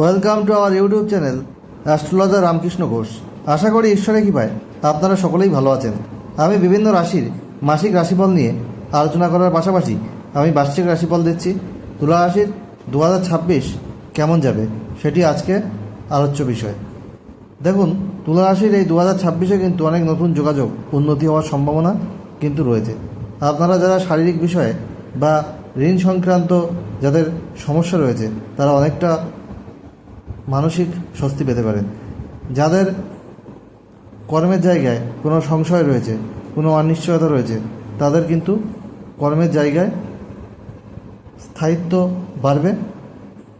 Welcome to our YouTube channel astrologer Ramkrishna Ghosh. আশা করি ঈশ্বরে ঈশ্বরের কৃপায় আপনারা সকলেই ভালো আছেন। আমি বিভিন্ন রাশির মাসিক রাশিফল নিয়ে আলোচনা করার পাশাপাশি আমি বার্ষিক রাশিফল দিচ্ছি। তুলা রাশির দু হাজার ছাব্বিশ কেমন যাবে সেটি আজকে আলোচ্য বিষয়। দেখুন, তুলা রাশির এই দু হাজার ছাব্বিশে কিন্তু অনেক নতুন যোগাযোগ উন্নতি হওয়ার সম্ভাবনা কিন্তু রয়েছে। আপনারা যারা শারীরিক বিষয়ে বা ঋণ সংক্রান্ত যাদের সমস্যা রয়েছে, তারা অনেকটা মানসিক স্বস্তি পেতে পারেন। যাদের কর্মের জায়গায় কোনো সংশয় রয়েছে, কোনো অনিশ্চয়তা রয়েছে, তাদের কিন্তু কর্মের জায়গায় স্থায়িত্ব বাড়বে,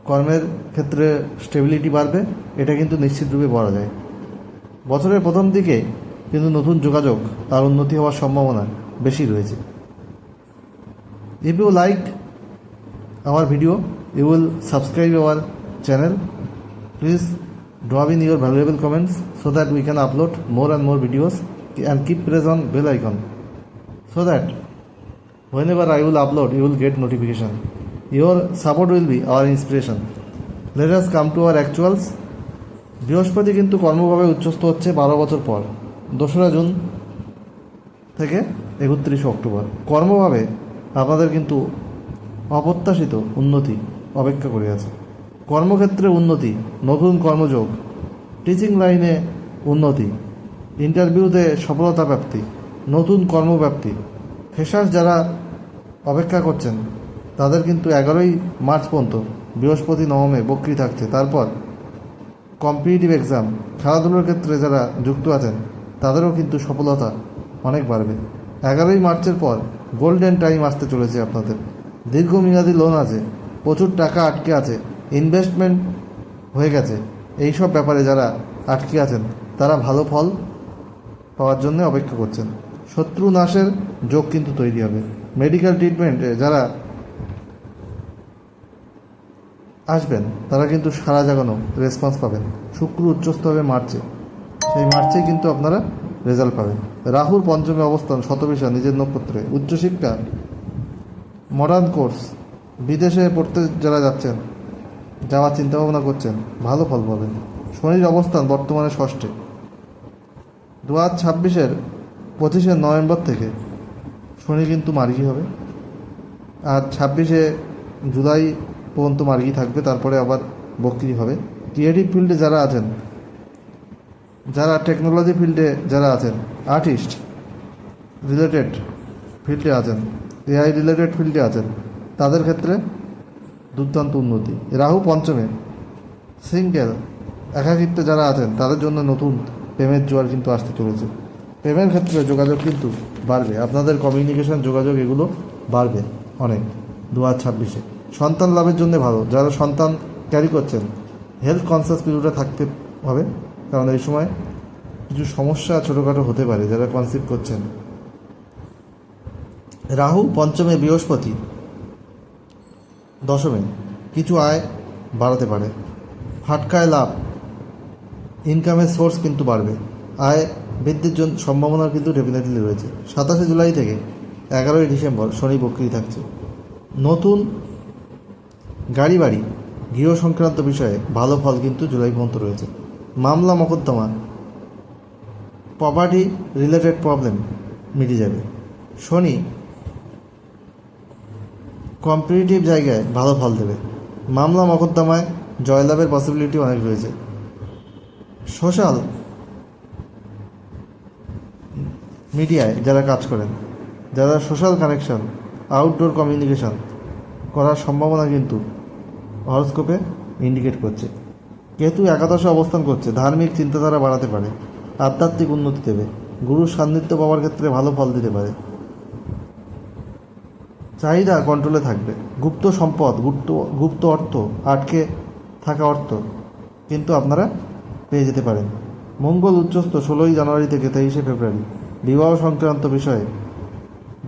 কর্মের ক্ষেত্রে স্টেবিলিটি বাড়বে, এটা কিন্তু নিশ্চিতরূপে বলা যায়। বছরের প্রথম দিকে কিন্তু নতুন যোগাযোগ তার উন্নতি হওয়ার সম্ভাবনা বেশি রয়েছে। If you like our video you will subscribe our channel. Please drop in your valuable comments so that we can upload more and more videos and keep press on bell icon so that whenever i will upload you will get notification your support will be our inspiration let us come to our actuals বৃহস্পতি কিন্তু কর্মভাবে উচ্চস্থ হচ্ছে বারো বছর পর দোসরা June থেকে একত্রিশে October কর্মভাবে আপনাদের কিন্তু অপ্রত্যাশিত উন্নতি অপেক্ষা করে আছে কর্মক্ষেত্রে উন্নতি, নতুন কর্মযোগ টিচিং লাইনে উন্নতি ইন্টারভিউতে সফলতা প্রাপ্তি, নতুন কর্মপ্রাপ্তি ফ্রেশার্স যারা অপেক্ষা করছেন, তাদের কিন্তু এগারোই মার্চ পর্যন্ত, বৃহস্পতি নবমে বক্রি থাকছে। তারপর কম্পিটিটিভ এক্সাম খেলাধুলোর ক্ষেত্রে যারা যুক্ত আছেন, তাদেরও কিন্তু সফলতা অনেক বাড়বে। এগারোই মার্চের পর গোল্ডেন টাইম আসতে চলেছে আপনাদের। দীর্ঘমেয়াদী লোন আছে, প্রচুর টাকা আটকে আছে ইনভেস্টমেন্ট হয়ে গেছে। এই সব ব্যাপারে যারা আটকে আছেন, তারা ভালো ফল পাওয়ার জন্য অপেক্ষা করছেন। শত্রু নাশের যোগ কিন্তু তৈরি হবে। মেডিকেল ট্রিটমেন্টে যারা আসবেন, তারা কিন্তু সারা জাগানো রেসপন্স পাবেন। শুক্র উচ্চস্থ হবে মার্চে। সেই মার্চেই কিন্তু আপনারা রেজাল্ট পাবেন। রাহুর পঞ্চমে অবস্থান শতবিশা নিজের নক্ষত্রে। উচ্চশিক্ষা মডার্ন কোর্স বিদেশে পড়তে যারা যাচ্ছেন যাওয়ার চিন্তাভাবনা করছেন, ভালো ফল পাবেন। শনির অবস্থান বর্তমানে ষষ্ঠে। দু হাজার ছাব্বিশের পঁচিশে নভেম্বর থেকে শনি কিন্তু মার্গি হবে। আর ছাব্বিশে জুলাই পর্যন্ত মার্গি থাকবে, তারপরে আবার বক্রি হবে। ক্রিয়েটিভ ফিল্ডে যারা আছেন, যারা টেকনোলজি ফিল্ডে যারা আছেন, আর্টিস্ট রিলেটেড ফিল্ডে আছেন এআই রিলেটেড ফিল্ডে আছেন, তাদের ক্ষেত্রে দুর্দান্ত উন্নতি। রাহু পঞ্চমে সিঙ্গেল একাকিত্বে যারা আছেন, তাদের জন্য নতুন প্রেমের জোয়ার কিন্তু আসতে চলেছে। প্রেমের ক্ষেত্রে যোগাযোগ কিন্তু বাড়বে। আপনাদের কমিউনিকেশন যোগাযোগ এগুলো বাড়বে অনেক দু হাজার ছাব্বিশে। সন্তান লাভের জন্য ভালো। যারা সন্তান ক্যারি করছেন হেলথ কনসিয়াস পিরিয়ডে থাকতে হবে। কারণ এই সময় কিছু সমস্যা ছোটোখাটো হতে পারে যারা কনসিভ করছেন। রাহু পঞ্চমে বৃহস্পতি দশমে কিছু আয় বাড়াতে পারে। ফাটকায় লাভ। ইনকামের সোর্স কিন্তু বাড়বে। আয় বৃদ্ধির জন্য সম্ভাবনা কিন্তু ডেফিনেটলি রয়েছে। সাতাশে জুলাই থেকে এগারোই ডিসেম্বর শনি বক্রি থাকছে। নতুন গাড়ি বাড়ি গৃহ সংক্রান্ত বিষয়ে ভালো ফল কিন্তু জুলাই পর্যন্ত রয়েছে। মামলা, মকদ্দমা প্রপার্টি রিলেটেড প্রবলেম মিটে যাবে। শনি কম্পিটিটিভ জায়গায় ভালো ফল দেবে। মামলা মকদ্দমায় জয়লাভের পসিবিলিটি অনেক রয়েছে। সোশ্যাল মিডিয়ায় যারা কাজ করেন, যারা সোশ্যাল কানেকশন আউটডোর কমিউনিকেশন করার সম্ভাবনা কিন্তু হরস্কোপে ইন্ডিকেট করছে। কেতু একাদশে অবস্থান করছে, ধার্মিক চিন্তাধারা বাড়াতে পারে, আধ্যাত্মিক উন্নতি দেবে, গুরুর সান্নিধ্য পাওয়ার ক্ষেত্রে ভালো ফল দিতে পারে। চাহিদা কন্ট্রোলে থাকবে। গুপ্ত সম্পদ, গুপ্ত গুপ্ত অর্থ, আটকে থাকা অর্থ কিন্তু আপনারা পেয়ে যেতে পারেন। মঙ্গল উচ্চস্থ ষোলোই জানুয়ারি থেকে তেইশে ফেব্রুয়ারি। বিবাহ সংক্রান্ত বিষয়ে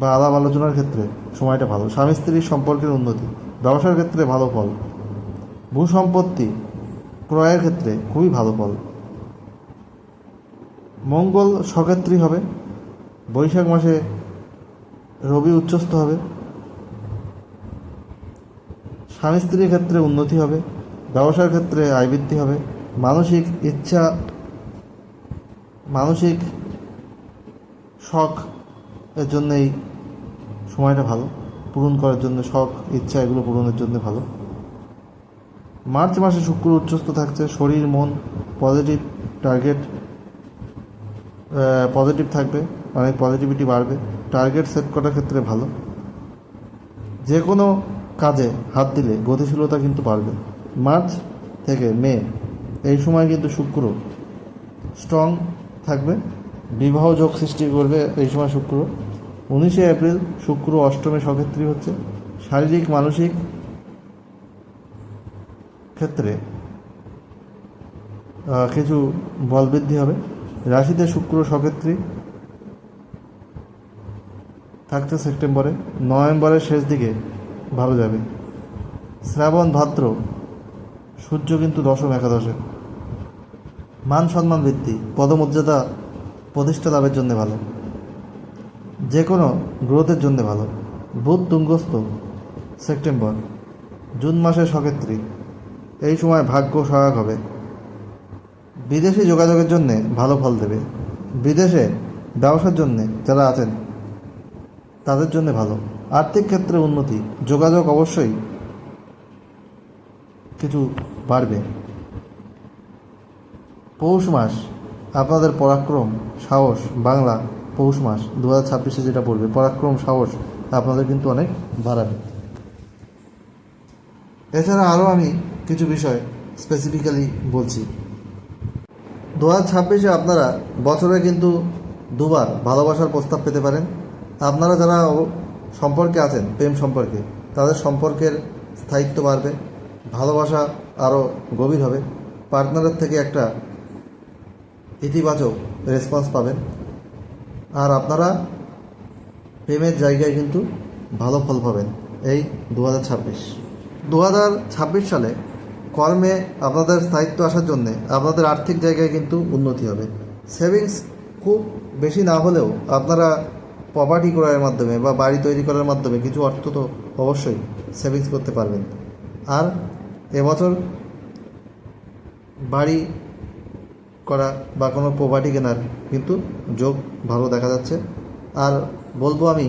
বা আলাপ আলোচনার ক্ষেত্রে সময়টা ভালো। স্বামী স্ত্রীর সম্পর্কের উন্নতি, ব্যবসার ক্ষেত্রে ভালো ফল। ভূসম্পত্তি ক্রয়ের ক্ষেত্রে খুবই ভালো ফল। মঙ্গল সক্ষেত্রী হবে, বৈশাখ মাসে রবি উচ্চস্থ হবে। স্বামী স্ত্রীর ক্ষেত্রে উন্নতি হবে, ব্যবসার ক্ষেত্রে আয় বৃদ্ধি হবে, মানসিক ইচ্ছা, মানসিক শখ এর জন্য এই সময়টা ভালো, পূরণ করার জন্য শখ, ইচ্ছা এগুলো পূরণের জন্য ভালো। মার্চ মাসে শুক্র উচ্চস্থ থাকছে, শরীর, মন পজিটিভ টার্গেট পজিটিভ থাকবে, অনেক পজিটিভিটি বাড়বে টার্গেট সেট করার ক্ষেত্রে ভালো। যে কোনো কাজে হাত দিলে গতিশীলতা কিন্তু বাড়বে। মার্চ থেকে মে, এই সময় কিন্তু শুক্র স্ট্রং থাকবে। বিবাহ যোগ সৃষ্টি করবে এই সময় শুক্র। উনিশে এপ্রিল শুক্র অষ্টমে সক্ষেত্রী হচ্ছে। শারীরিক, মানসিক ক্ষেত্রে কিছু বল বৃদ্ধি হবে। রাশিতে শুক্র সক্ষেত্রী থাকছে সেপ্টেম্বরে। নভেম্বরের শেষ দিকে ভালো যাবে। শ্রাবণ ভাদ্র, সূর্য কিন্তু দশম একাদশে। মান সম্মান বৃদ্ধি, পদমর্যাদা প্রতিষ্ঠা লাভের জন্য ভালো। যে কোনো গ্রোথের জন্য ভালো। বুধ তুঙ্গস্থ, সেপ্টেম্বর, জুন মাসের সক্ষেত্রী এই সময় ভাগ্য সহায়ক হবে। বিদেশি যোগাযোগের জন্য ভালো ফল দেবে। বিদেশে ব্যবসার জন্যে যারা আছেন তাদের জন্য ভালো। আর্থিক ক্ষেত্রে উন্নতি। যোগাযোগ অবশ্যই কিছু বাড়বে। পৌষ মাস। আপনাদের পরাক্রম, সাহস, বাংলা পৌষ মাস। দু হাজার ছাব্বিশে যেটা পড়বে, পরাক্রম, সাহস আপনাদের কিন্তু অনেক বাড়াবে। এছাড়া আরও আমি কিছু বিষয় স্পেসিফিক্যালি বলছি। দু হাজার ছাব্বিশে আপনারা বছরে কিন্তু দুবার ভালোবাসার প্রস্তাব পেতে পারেন। আপনারা যারা সম্পর্কে আছেন, প্রেম সম্পর্কে, তাদের সম্পর্কের স্থায়িত্ব বাড়বে, ভালোবাসা আরও গভীর হবে, পার্টনারের থেকে একটা ইতিবাচক রেসপন্স পাবেন। আর আপনারা প্রেমের জায়গায় কিন্তু ভালো ফল পাবেন। এই দু হাজার ছাব্বিশ। দু হাজার ছাব্বিশ সালে কর্মে আপনাদের স্থায়িত্ব আসার জন্যে আপনাদের আর্থিক জায়গায় কিন্তু উন্নতি হবে। সেভিংস খুব বেশি না হলেও আপনারা প্রপার্টি ক্রয়ের মাধ্যমে বা বাড়ি তৈরি করার মাধ্যমে কিছু অর্থ তো অবশ্যই সেভিংস করতে পারবেন। আর এবছর বাড়ি করা বা কোনো প্রপার্টি কেনার কিন্তু যোগ ভালো দেখা যাচ্ছে। আর বলব আমি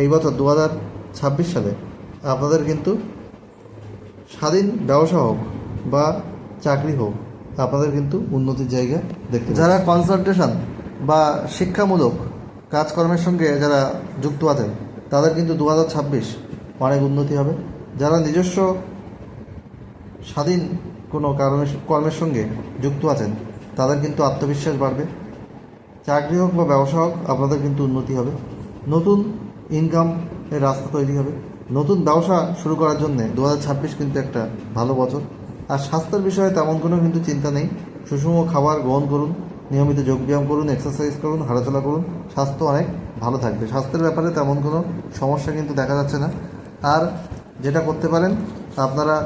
এই বছর দু হাজার ছাব্বিশ সালে আপনাদের কিন্তু স্বাধীন ব্যবসা হোক বা চাকরি হোক আপনাদের কিন্তু উন্নতির জায়গা দেখতে যারা কনসালটেশন বা শিক্ষামূলক কাজকর্মের সঙ্গে যারা যুক্ত আছেন, তাদের কিন্তু দু হাজার ছাব্বিশ অনেক উন্নতি হবে। যারা নিজস্ব স্বাধীন কোনো কারণের কর্মের সঙ্গে যুক্ত আছেন, তাদের কিন্তু আত্মবিশ্বাস বাড়বে। চাকরি হোক বা ব্যবসা হোক, আপনাদের কিন্তু উন্নতি হবে। নতুন ইনকাম এর রাস্তা তৈরি হবে। নতুন ব্যবসা শুরু করার জন্যে দু কিন্তু একটা ভালো বছর। আর স্বাস্থ্যের বিষয়ে তেমন কোনো কিন্তু চিন্তা নেই। সুষম খাবার গ্রহণ করুন। নিয়মিত যোগব্যায়াম করুন এক্সারসাইজ করুন, হাঁটাচলা করুন, স্বাস্থ্য অনেক ভালো থাকবে। স্বাস্থ্যের ব্যাপারে তেমন কোনো সমস্যা কিন্তু দেখা যাচ্ছে না। আর যেটা করতে পারেন, আপনারা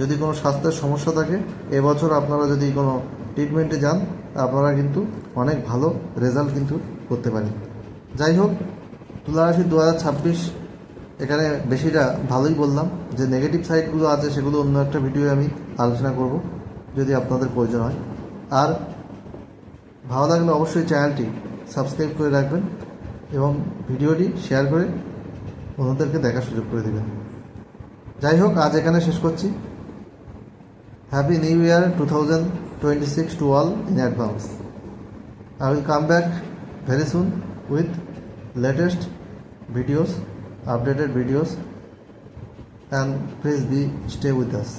যদি কোনো স্বাস্থ্যের সমস্যা থাকে, এবছর আপনারা যদি কোনো ট্রিটমেন্টে যান, আপনারা কিন্তু অনেক ভালো রেজাল্ট কিন্তু করতে পারেন। যাই হোক, তুলারাশি দু হাজার ছাব্বিশ, এখানে বেশিটা ভালোই বললাম। যে নেগেটিভ সাইডগুলো আছে, সেগুলো অন্য একটা ভিডিও আমি আলোচনা করব, যদি আপনাদের প্রয়োজন হয়। আর ভালো লাগলে অবশ্যই চ্যানেলটি সাবস্ক্রাইব করে রাখবেন এবং ভিডিওটি শেয়ার করে অন্যদেরকে দেখার সুযোগ করে দেবেন যাই হোক, আজ এখানে শেষ করছি happy new year two thousand twenty six to all in advance I come back very soon with latest videos updated videos and and please stay with with us.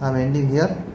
I'm ending here.